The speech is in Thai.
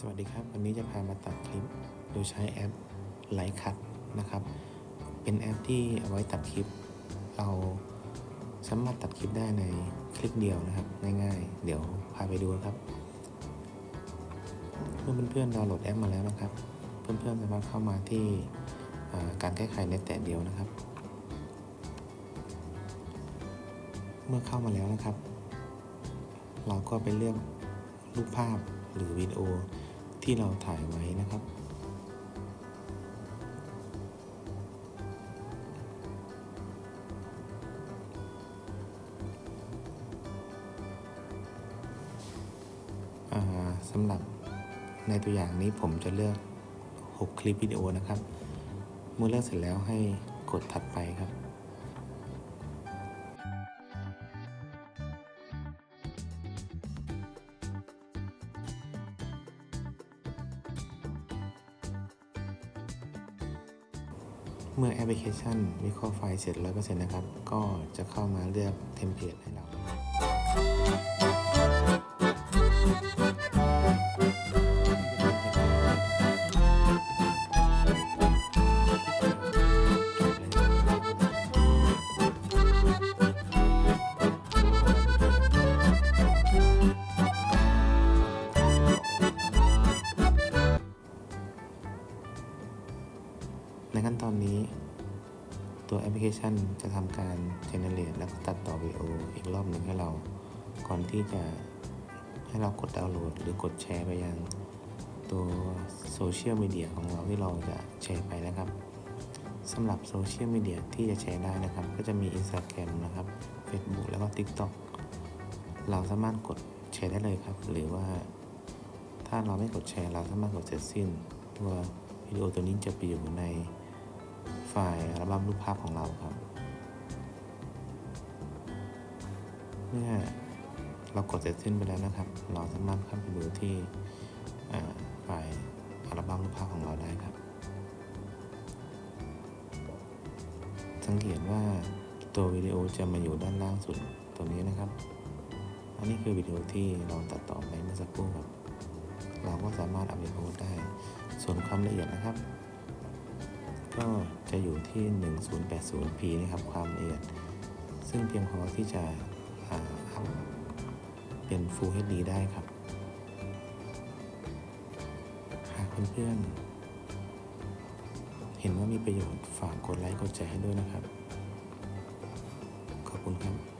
สวัสดีครับ วันนี้จะพามาตัดคลิป โดยใช้แอปไลท์คัทนะครับ เป็นแอปที่เอาไว้ตัดคลิป เราสามารถตัดคลิปได้ในคลิปเดียวนะครับ ง่ายๆ เดี๋ยวพาไปดูครับ เมื่อเพื่อนๆดาวน์โหลดแอปมาแล้วนะครับ เพื่อนๆสามารถเข้ามาที่การแก้ไขในแต่เดียวนะครับ เมื่อเข้ามาแล้วนะครับ เราก็ไปเลือกรูปภาพหรือวิดีโอ ที่เราถ่ายไว้นะครับ สำหรับในตัวอย่างนี้ผมจะเลือก 6 คลิปวิดีโอนะครับ เมื่อเลือกเสร็จแล้วให้กดถัดไปครับ เมื่อแอปพลิเคชันวิเคราะห์ไฟล์เสร็จ 100%นะครับ ก็จะเข้ามาเลือกเทมเพลตให้เรา ในขั้นตอนนี้ ตัวแอปพลิเคชันจะทำการ generate แล้วก็ตัดต่อวิดีโออีกรอบหนึ่งให้เรา ก่อนที่จะให้เรากดดาวน์โหลด หรือกดแชร์ไปยัง ตัวโซเชียลมีเดียของเราที่เราจะแชร์ไปนะครับสำหรับโซเชียลมีเดียที่จะแชร์ได้นะครับ ก็จะมี Instagram นะครับ Facebook แล้วก็ TikTok เราสามารถกดแชร์ได้เลยครับ หรือว่า ถ้าเราไม่กดแชร์เราสามารถกดเสร็จสิ้น ตัววิดีโอตัวนี้จะไปอยู่ใน ไฟล์อัลบั้มรูปภาพของเราครับ เมื่อเรากดเสร็จสิ้นไปแล้วนะครับ เราสามารถเข้าไปดูที่ไฟล์อัลบั้มรูปภาพของเราได้ครับ สังเกตว่าตัววิดีโอจะมาอยู่ด้านล่างสุดตัวนี้นะครับ อันนี้คือวิดีโอที่เราตัดต่อไปเมื่อสักครู่ครับ เราก็สามารถเอาไปโพสต์ได้ ส่วนความละเอียดนะครับ ก็จะอยู่ที่ 1080p นะครับ ความละเอียด ซึ่งเพียงพอที่จะเป็น Full HD ได้ครับ หากเพื่อนๆ เห็นว่ามีประโยชน์ฝากกดไลค์กดแชร์ให้ด้วยนะครับ ขอบคุณครับ